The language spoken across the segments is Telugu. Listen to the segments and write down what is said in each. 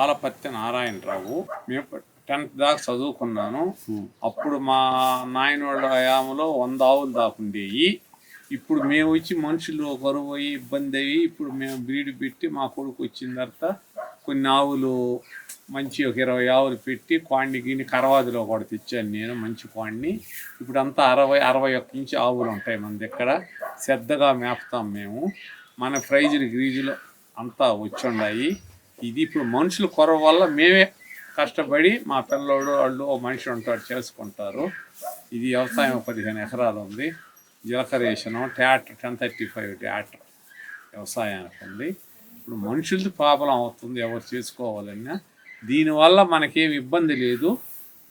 పాలపత్తి నారాయణరావు. మేము టెన్త్ దాకా చదువుకున్నాను. అప్పుడు మా నాయనోళ్ళ హయాంలో వంద ఆవులు దాకా ఉండేవి ఇప్పుడు మేము వచ్చి మనుషులు కరువు అయ్యి ఇబ్బంది అయ్యి ఇప్పుడు మేము బ్రీడ్ పెట్టి మా కొడుకు వచ్చిన తర్వాత కొన్ని ఆవులు మంచి ఒక ఇరవై ఆవులు పెట్టి క్వాండి గిని కరవాదిలో కూడా తెచ్చాను నేను మంచి క్వాండిని. ఇప్పుడు అంతా అరవై అరవై ఒక్క ఇంచు ఆవులు ఉంటాయి మన దగ్గర. శ్రద్ధగా మేపుతాం మేము. మన ప్రైజులు గ్రీజులు అంతా వచ్చి ఉన్నాయి ఇది ఇప్పుడు మనుషుల కొరవ వల్ల మేమే కష్టపడి మా పిల్లోడు వాళ్ళు ఓ మనిషి ఉంటాడు చేసుకుంటారు. ఇది వ్యవసాయం పదిహేను ఎకరాలు ఉంది. జీలకర్ర ట్యాటర్ టెన్ థర్టీ ఫైవ్ ట్యాటర్ వ్యవసాయానికి ఉంది. ఇప్పుడు మనుషులది ప్రాబ్లం అవుతుంది ఎవరు చేసుకోవాలన్నా. దీనివల్ల మనకేం ఇబ్బంది లేదు.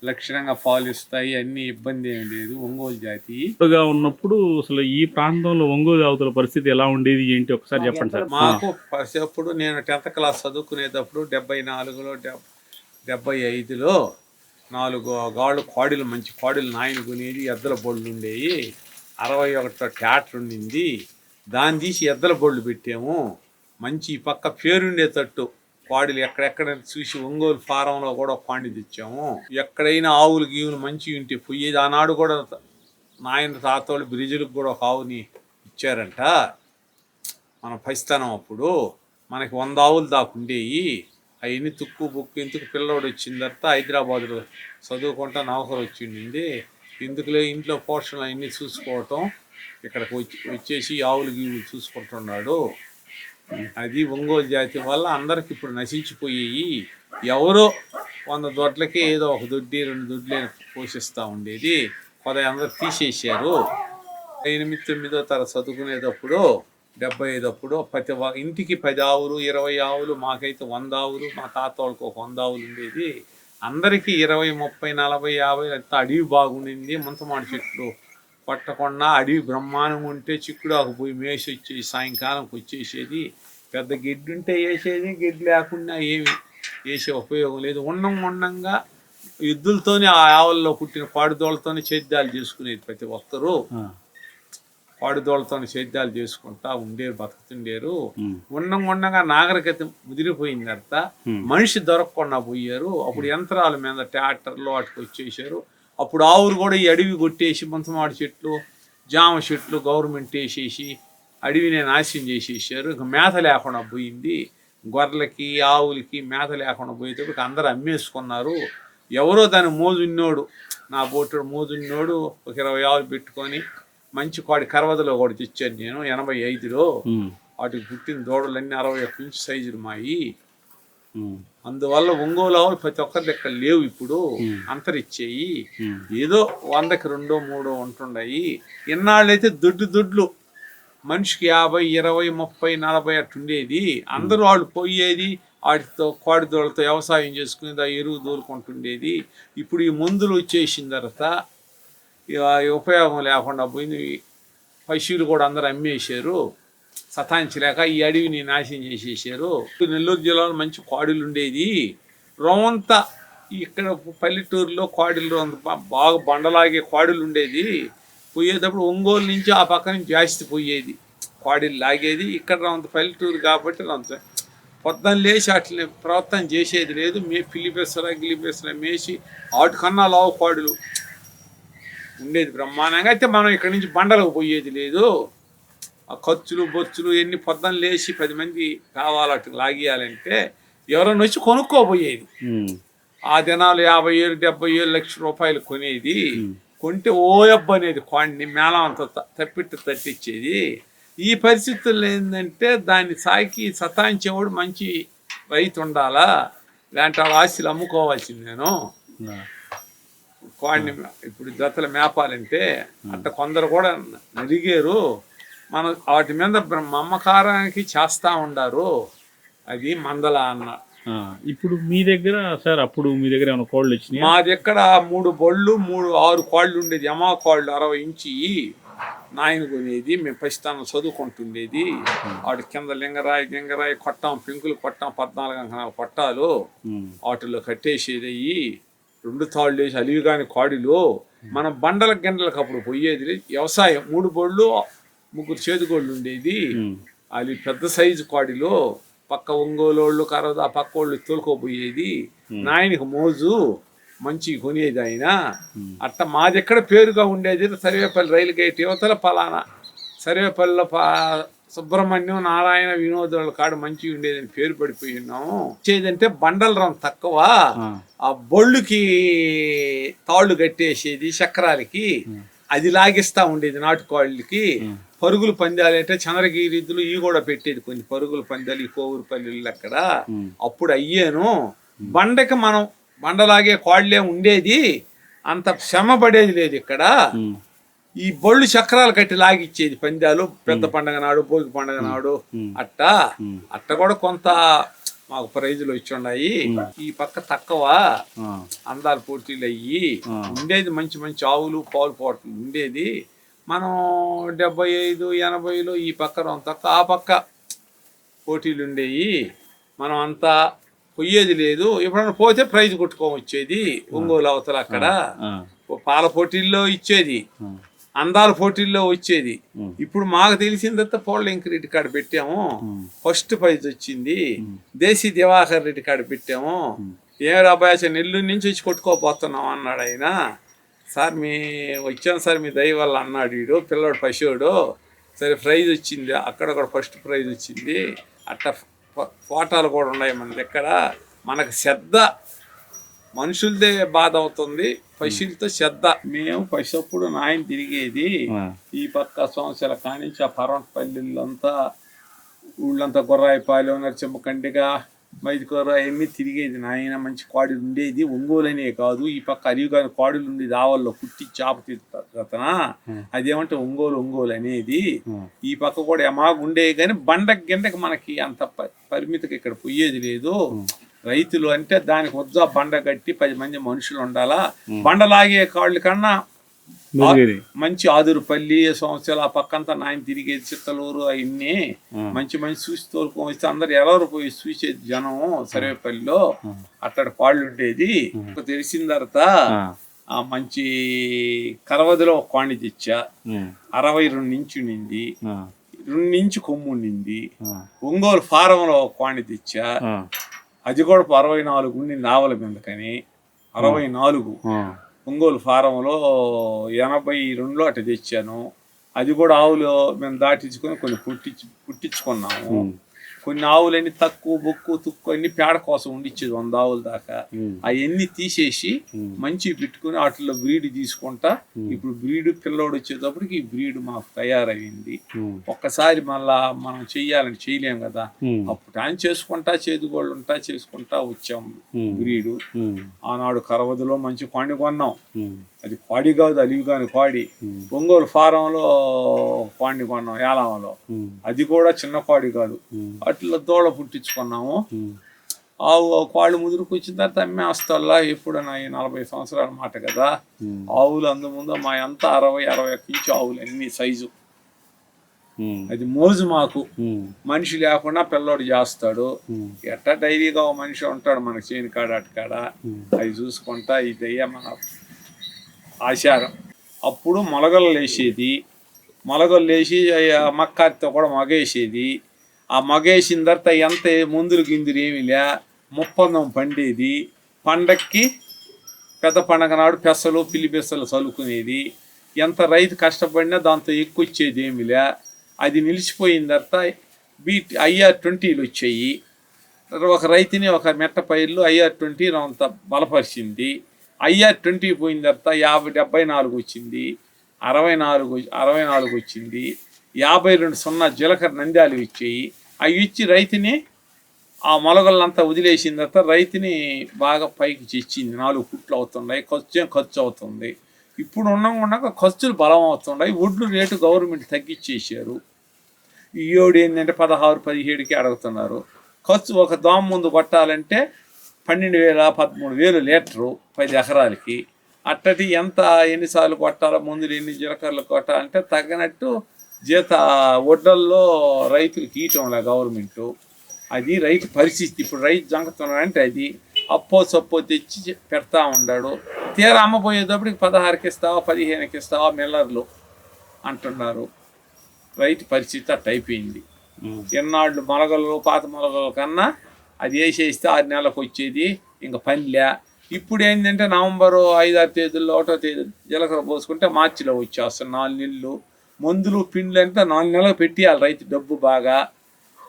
లక్షణంగా పాలు ఇస్తాయి అన్ని ఇబ్బంది ఏమి లేదు. ఒంగోలు జాతి. గా ఉన్నప్పుడు అసలు ఈ ప్రాంతంలో ఒంగోలు అవతల పరిస్థితి ఎలా ఉండేది ఏంటి? ఒకసారి చెప్పండి సార్. మాకు పరిసేప్పుడు నేను టెన్త్ క్లాస్ చదువుకునేటప్పుడు డెబ్బై నాలుగులో డెబ్ డెబ్బై ఐదులో నాలుగు గాళ్ళు కోడిలు మంచి కోడిలు నాయన కొనేది ఎద్దల బొళ్ళు ఉండేవి అరవై ఒకటిలో ట్యాటర్ ఉండింది. దాన్ని తీసి ఎద్దల బొళ్ళు పెట్టాము. మంచి పక్క పేరుండేటట్టు కోడిలు ఎక్కడెక్కడ చూసి ఒంగోలు ఫారంలో కూడా పాండి తెచ్చాము. ఎక్కడైనా ఆవులు గీవులు మంచి ఉంటే పోయేది ఆనాడు కూడా నాయన తాతోళ్ళు బ్రిడ్జిలకు కూడా ఒక ఆవుని ఇచ్చారంట. మన పైస్తానం అప్పుడు మనకి వంద ఆవులు దాకా ఉండేవి అవన్నీ తుక్కు బుక్కు ఇందుకు పిల్లవాడు వచ్చిన తర్వాత హైదరాబాద్లో చదువుకుంటా నౌకరు వచ్చిండింది ఇందుకులే ఇంట్లో పోషణలు అవన్నీ చూసుకోవటం ఇక్కడికి వచ్చి వచ్చేసి ఆవులు గీవులు చూసుకుంటున్నాడు. అది ఒంగోలు జాతి వల్ల అందరికి ఇప్పుడు నశించిపోయి ఎవరో వంద దొడ్లకి ఏదో ఒక దొడ్డి రెండు దొడ్లే పోషిస్తూ ఉండేది. కొద్ది అందరు తీసేసారు ఎనిమిది తొమ్మిదో తర చదువుకునేటప్పుడు డెబ్బై ఐదు అప్పుడు ప్రతి ఇంటికి పది ఆవులు ఇరవై ఆవులు మాకైతే వంద ఆవులు మా తాత వాళ్ళకి ఒక వంద ఆవులు ఉండేది. అందరికీ ఇరవై ముప్పై నలభై యాభై అంత అడవి బాగుండింది. ముంతమాడి చెట్లు పట్టకుండా అడవి బ్రహ్మాండం ఉంటే చిక్కుడాకు పోయి మేసి వచ్చేసి సాయంకాలంకి వచ్చేసేది. పెద్ద గిడ్డి ఉంటే వేసేది గిడ్డి లేకుండా ఏమి వేసే ఉపయోగం లేదు. ఉండం ఉండంగా ఎద్దులతోనే ఆ ఆవుల్లో పుట్టిన పాడుదోళ్ళతోనే సేద్యాలు చేసుకునేది ప్రతి ఒక్కరూ. పాడుదోళ్ళతో సేద్యాలు చేసుకుంటా ఉండేరు బతుకుతుండేరు. ఉండం ఉండగా నాగరికత ముదిరిపోయిన తర్వాత మనిషి దొరకకుండా పోయారు. అప్పుడు యంత్రాల మీద ట్రాక్టర్లు వాటికి వచ్చేసారు అప్పుడు ఆవురు కూడా ఈ అడవి కొట్టేసి ముంతమాడి చెట్లు జామ చెట్లు గవర్నమెంట్ వేసేసి అడవిని నాశనం చేసేసారు. ఇక మేత లేకుండా పోయింది. గొర్రెలకి ఆవులకి మేత లేకుండా పోయేటప్పుడు అందరూ అమ్మేసుకున్నారు. ఎవరో దాని మోజున్నోడు నా బోటుడు మోజున్నోడు ఒక ఇరవై ఆవులు పెట్టుకొని మంచి కోడి కరవదలో కూడా తెచ్చాను నేను ఎనభై ఐదులో. వాటికి పుట్టిన దూడలన్నీ అరవై ఒక్క ఇంచు సైజులు మాయి. అందువల్ల ఒంగోలు ఆవులు ప్రతి ఒక్కరి దగ్గర లేవు ఇప్పుడు. అంతరిచ్చేయి. ఏదో వందకి రెండో మూడో ఉంటున్నాయి ఇన్నాళ్ళైతే దొడ్డు దొడ్లు మనిషికి యాభై ఇరవై ముప్పై నలభై అట్టుండేది. అందరూ వాళ్ళు పోయేది వాటితో కోడిదోళ్ళతో వ్యవసాయం చేసుకునేది ఆ ఎరువు దోలుకుంటుండేది ఇప్పుడు ఈ మందులు వచ్చేసిన తర్వాత ఇక ఉపయోగం లేకుండా పోయింది. పశువులు కూడా అందరూ అమ్మేశారు. సతాయించలేక ఈ అడవిని నాశనం చేసేసారు నెల్లూరు జిల్లాలో మంచి కోడిలు ఉండేది. రోమంతా ఇక్కడ పల్లెటూరులో కోడిలు అంత బాగా బండలాగే కోడిలు ఉండేది. పోయేటప్పుడు ఒంగోలు నుంచి ఆ పక్క నుంచి జాస్తి పోయేది. కోడిలు లాగేది ఇక్కడ అంత పల్లెటూరు కాబట్టి అంత పొద్దున్న లేచి అట్లనే ప్రవర్తన చేసేది లేదు. మే పిల్లిపెసర గిల్లిపెసర మేసి వాటికన్నా లావు కోడులు ఉండేది బ్రహ్మాండంగా. అయితే మనం ఇక్కడ నుంచి బండలకు పోయేది లేదు. ఆ ఖర్చులు బొచ్చులు ఎన్ని పొద్దున్న లేచి పది మంది కావాలట్టు లాగియాలంటే ఎవరైనా వచ్చి కొనుక్కోపోయేది ఉమ్, ఆ దినాలు యాభై ఏళ్ళు డెబ్బై ఏళ్ళు లక్ష రూపాయలు కొనేది. కొంటే ఓయబ్బ అనేది కోడిని మేళం అంత తప్పిట్టు తట్టించేది ఈ పరిస్థితుల్లో ఏంటంటే దాన్ని సాకి సతాయించేవాడు మంచి రైతు ఉండాలా? ఇలాంటి వాళ్ళ ఆస్తులు అమ్ముకోవాల్సింది నేను. కోడిని ఇప్పుడు జతలు మేపాలంటే అంత కొందరు కూడా నలిగారు. మనం వాటి మీద మమ్మకారానికి చేస్తా ఉండారు. అది మందల అన్న ఇప్పుడు మీ దగ్గర సార్ అప్పుడు మీ దగ్గర ఏమైనా కోళ్ళు వచ్చినాయి? మా దగ్గర మూడు బొళ్ళు మూడు ఆరు కాళ్ళు ఉండేది. యమా కాళ్ళు అరవై ఇంచి నాయన కొనేది. మేము పసితనం చదువుకుంటుండేది. వాటి కింద లింగరాయి గింగరాయి కొట్టాం పెంకులు కొట్టాం పద్నాలుగు అంకణాలు కొట్టాలు వాటిలో కట్టేసేది రెండు తాళ్ళు వేసి అలివి కాని కాడిలు మనం బండల గిండలకు అప్పుడు పోయేది. వ్యవసాయం మూడు బొళ్ళు ముగ్గురు చేతిగోళ్ళు ఉండేది. అది పెద్ద సైజు కాడిలో పక్క ఒంగోలు కరద ఆ పక్క వాళ్ళు తోలుకోపోయేది నాయనకి మోజు మంచి కొనేది ఆయన. అట్ట మాది ఎక్కడ పేరుగా ఉండేది? సర్వేపల్లి రైలు గేట్ యువతల పలానా. సర్వేపల్లిలో పా సుబ్రహ్మణ్యం నారాయణ వినోదాల కాడు మంచి ఉండేదని పేరు పడిపోయి ఉన్నాము. వచ్చేదంటే బండల రం తక్కువ. ఆ, ఆ బొళ్ళుకి తాళ్ళు కట్టేసేది చక్రాలకి. అది లాగిస్తా ఉండేది నాటుకోళ్ళకి. పరుగులు పందాలు అంటే చంద్రగిరిద్దులు ఇవి కూడా పెట్టేది కొన్ని పరుగుల పందాలు ఈ కోవూరు పల్లెలు అక్కడ. అప్పుడు అయ్యాను. బండకి మనం బండలాగే కోళ్ళే ఉండేది. అంత శ్రమ పడేది లేదు ఇక్కడ. ఈ బొళ్ళు చక్రాలు కట్టి లాగిచ్చేది పందాలు. పెద్ద పండగ నాడు భోగి పండగ నాడు. అట్ట. అట్ట కూడా కొంత మాకు ప్రైజులు వచ్చి ఉన్నాయి. ఈ పక్క తక్కువ అందాల పోటీలు అయ్యి. ఉండేది మంచి మంచి ఆవులు పాలు పోట్లు ఉండేది. మనం డెబ్బై ఐదు ఎనభైలో ఈ పక్క రొంత తక్కువ ఆ పక్క పోటీలు ఉండేవి మనం అంతా పోయేది లేదు. ఎప్పుడైనా పోతే ప్రైజ్ కొట్టుకొని వచ్చేది ఒంగోలు అవతల అక్కడ. పాల పోటీల్లో ఇచ్చేది. అందాల పోటీల్లో వచ్చేది. ఇప్పుడు మాకు తెలిసిందంతా పోళ్ళ ఇంక రెడ్డి కాడ పెట్టాము. ఫస్ట్ ప్రైజ్ వచ్చింది. దేశీ దివాకర్ రెడ్డి కాడ పెట్టాము. ఏం రాబాయ్ నెల్లూరు నుంచి వచ్చి కొట్టుకోపోతున్నాం అన్నాడు ఆయన. సార్ మీ వచ్చాను సార్ మీ దయ వల్ల అన్నాడు వీడు పిల్లోడు పశువుడు. సరే ప్రైజ్ వచ్చింది. అక్కడ కూడా ఫస్ట్ ప్రైజ్ వచ్చింది. అట్ట ఫోటోలు కూడా ఉన్నాయి మన దగ్గర. మనకు శ్రద్ధ మనుషులదే బాధ అవుతుంది. పశువులతో శ్రద్ధ. మేము పశువుప్పుడు నాయన తిరిగేది ఈ పక్క సంవత్సరాల కానించి ఆ పర్వతపల్లిలంతా ఊళ్ళంతా గొర్రాయిపాలెం మైదుకూర అవన్నీ తిరిగేది నాయన మంచి కోడలు ఉండేది. ఒంగోలనే కాదు ఈ పక్క అరివిగాని కోడలు ఉండేది ఆవల్లో కుట్టి చేప తీతన అదేమంటే ఒంగోలు ఒంగోలు అనేది. ఈ పక్క కూడా ఎమాగు ఉండేవి కానీ బండ గిండకి మనకి అంత పరిమితికి ఇక్కడ పోయేది లేదు. రైతులు అంటే దానికి వద్దా బండ కట్టి పది మంది మనుషులు ఉండాలా? బండలాగే కాళ్ళు కన్నా. మంచి ఆదురుపల్లి సంవత్సరాలు ఆ పక్కంతా నాయన తిరిగేది చిత్తలూరు అవన్నీ. మంచి మంచి చూసి తోలుకొని వస్తే అందరు ఎవరు పోయి చూసేది జనం సర్వేపల్లిలో. అక్కడ పాళ్ళు ఉండేది. తెలిసిన తర్వాత ఆ, మంచి కరవదిలో ఒక కాణి తెచ్చా. అరవై రెండు ఇంచు ఉండింది. రెండు ఇంచు కొమ్ము ఉండింది. ఒంగోలు ఫారంలో ఒక కాణి తెచ్చా. అది కూడా అరవై నాలుగు ఉండింది ఆవల మీదకని అరవై నాలుగు. ఒంగోలు ఫారంలో ఎనభై రెండులో అటు తెచ్చాను. అది కూడా ఆవులు మేము దాటించుకొని కొన్ని పుట్టించు పుట్టించుకున్నాము. కొన్ని ఆవులన్నీ తక్కువ బొక్కు తుక్కు అన్ని పేడ కోసం ఉండిచ్చేది వంద ఆవుల దాకా. అవన్నీ తీసేసి. మంచి పెట్టుకుని వాటిలో బ్రీడ్ తీసుకుంటా ఇప్పుడు బ్రీడ్ పిల్లోడు వచ్చేటప్పటికి ఈ బ్రీడ్ మాకు తయారైంది ఒక్కసారి మళ్ళా మనం చెయ్యాలని చేయలేం కదా. అప్పుడు ఆయన చేసుకుంటా చేదుగోళ్ళు ఉంటా చేసుకుంటా వచ్చాం ఉమ్, బ్రీడు. ఆనాడు కరవదులో మంచి కోడి కొన్నాం. అది కోడి కాదు అలివి కాని కోడి ఉమ్, ఒంగోలు ఫారంలో కోడిని కొన్నాం ఏలాంలో అది కూడా చిన్న కోడి కాదు. అట్లా దూడ పుట్టించుకున్నాము. ఆవు కోళ్ళు ముదురుకు వచ్చిన తర్వాత అమ్మేస్తల్లా ఎప్పుడు నా ఈ నలభై సంవత్సరాల మాట కదా. ఆవులు అందు ముందు మా అంతా అరవై అరవై ఒక్క ఇంచు ఆవులు అన్ని సైజు. అది మోజు మాకు. మనిషి లేకుండా పిల్లోడు చేస్తాడు. ఎట్టా డైరీగా ఓ మనిషి ఉంటాడు మనకి చేను కాడ అటుకాడ. అవి చూసుకుంటా ఇదయ్యా మన ఆశారం. అప్పుడు మొలగలు లేసేది. మొలగలు లేచి ఆ మక్కారితో కూడా మగేసేది. ఆ మగేసిన తర్వాత ఎంత ముందులు గిందులు ఏమి లే ముప్పందం పండేది. పండక్కి పెద్ద పండగ నాడు పెసలు పిల్లి పెసలు చల్లుకునేది. ఎంత రైతు కష్టపడినా దాంతో ఎక్కువ వచ్చేది ఏమి లే. అది నిలిచిపోయిన తర్వాత బీట్ ఐఆర్ ట్వంటీలు వచ్చాయి. ఒక రైతుని ఒక మెట్ట పైర్లు ఐఆర్ ట్వంటీ అంత బలపరిచింది. ఐఆర్ ట్వంటీ పోయిన తర్వాత యాభై డెబ్బై నాలుగు వచ్చింది అరవై నాలుగు అరవై నాలుగు వచ్చింది యాభై రెండు సున్నా జీలకర్ర నంద్యాలు ఇచ్చాయి. అవి ఇచ్చి రైతుని ఆ మొలగలంతా వదిలేసిన తర్వాత రైతుని బాగా పైకి తెచ్చింది నాలుగు పుట్లు అవుతున్నాయి ఖర్చు ఖర్చు అవుతుంది. ఇప్పుడు ఉండకుండా ఖర్చులు బలం అవుతున్నాయి. ఒడ్లు రేటు గవర్నమెంట్ తగ్గించేసారు ఈ ఏడు ఏంటంటే పదహారు పదిహేడుకి అడుగుతున్నారు. ఖర్చు ఒక దోమ ముందు కొట్టాలంటే పన్నెండు వేల పదమూడు వేలు లీటరు పది ఎకరాలకి. అట్టటి ఎంత ఎన్నిసార్లు కొట్టాలో మందులు ఎన్ని జీలకర్రలు కొట్టాలంటే తగినట్టు జీత ఒడ్డల్లో రైతులకు ఇయటంలే గవర్నమెంట్. అది రైతు పరిస్థితి. ఇప్పుడు రైతు జంకుతున్నాడంటే అది అప్పో సప్పో తెచ్చి పెడతా ఉన్నాడు తీరా అమ్మపోయేటప్పటికి పదహారుకి ఇస్తావా పదిహేనుకి ఇస్తావా మిల్లర్లు అంటున్నారు. రైతు పరిస్థితి అట్ట అయిపోయింది. ఎన్నాళ్ళు మొలగలు పాత మొలగల కన్నా అది వేసేస్తే ఆరు నెలలకు వచ్చేది. ఇంకా పనిలే ఇప్పుడు ఏంటంటే నవంబరు ఐదారు తేదీల్లో ఒకటో తేదీ జీలకర్ర పోసుకుంటే మార్చిలో వచ్చేస్తాం నాలుగు నెలలు. మందులు పిండ్లు అంటే నాలుగు నెలలు పెట్టేయాలి రైతు డబ్బు బాగా.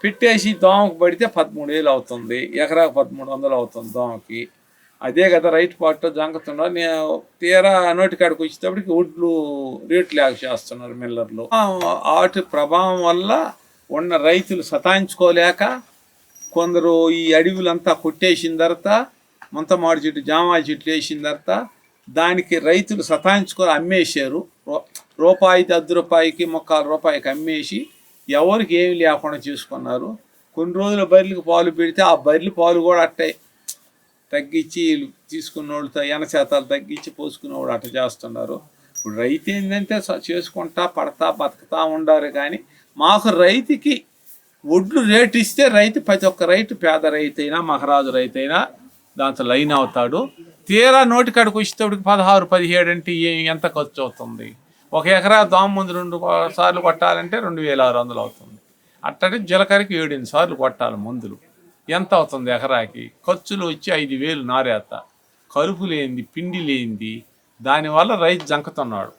పెట్టేసి దోమకు పడితే పదమూడు వేలు అవుతుంది. ఎకరాకు పదమూడు వందలు అవుతుంది దోమకి. అదే కదా రైతు పాటలో జంకుతుండ నేను తీరా నోటికాడికి వచ్చేటప్పటికి ఒడ్లు రేట్లు లేక చేస్తున్నారు మిల్లర్లు. వాటి ప్రభావం వల్ల ఉన్న రైతులు సతాయించుకోలేక కొందరు ఈ అడవులంతా కొట్టేసిన తర్వాత ముంత మాడి చెట్టు జామాయి చెట్లు వేసిన తర్వాత దానికి రైతులు సతాయించుకొని అమ్మేశారు. రూ- రూపాయికి అర్ధ రూపాయికి ముక్కాలు రూపాయికి అమ్మేసి ఎవరికి ఏమి లేకుండా చేసుకున్నారు. కొన్ని రోజుల బర్రెలకు పాలు పెడితే ఆ బర్రెలు పాలు కూడా అట్టే తగ్గించి తీసుకున్న వాళ్ళతో ఎనశాతాలు తగ్గించి పోసుకునేవాడు అట్ట చేస్తున్నారు. ఇప్పుడు రైతు ఏంటంటే చేసుకుంటా పడతా బతుకుతా ఉండారు కానీ మాకు రైతుకి ఒడ్లు రేటు ఇస్తే రైతు ప్రతి ఒక్క రైతు పేద రైతు అయినా మహారాజు రైతైనా దాంతో లైన్ అవుతాడు. తీరా నోటికాడికి వచ్చేటప్పటికి పదహారు పదిహేడు అంటే ఎంత ఖర్చు అవుతుంది? ఒక ఎకరా దోమ ముందు రెండు సార్లు కొట్టాలంటే రెండు వేల ఆరు వందలు అవుతుంది. అట్టంటే జీలకర్రకి ఏడెనిమిది సార్లు కొట్టాలి మందులు. ఎంత అవుతుంది ఎకరాకి? ఖర్చులు వచ్చి ఐదు వేలు నారేత. కరుపు లేనిది పిండి లేనిది. దానివల్ల రైతు జంకుతున్నాడు.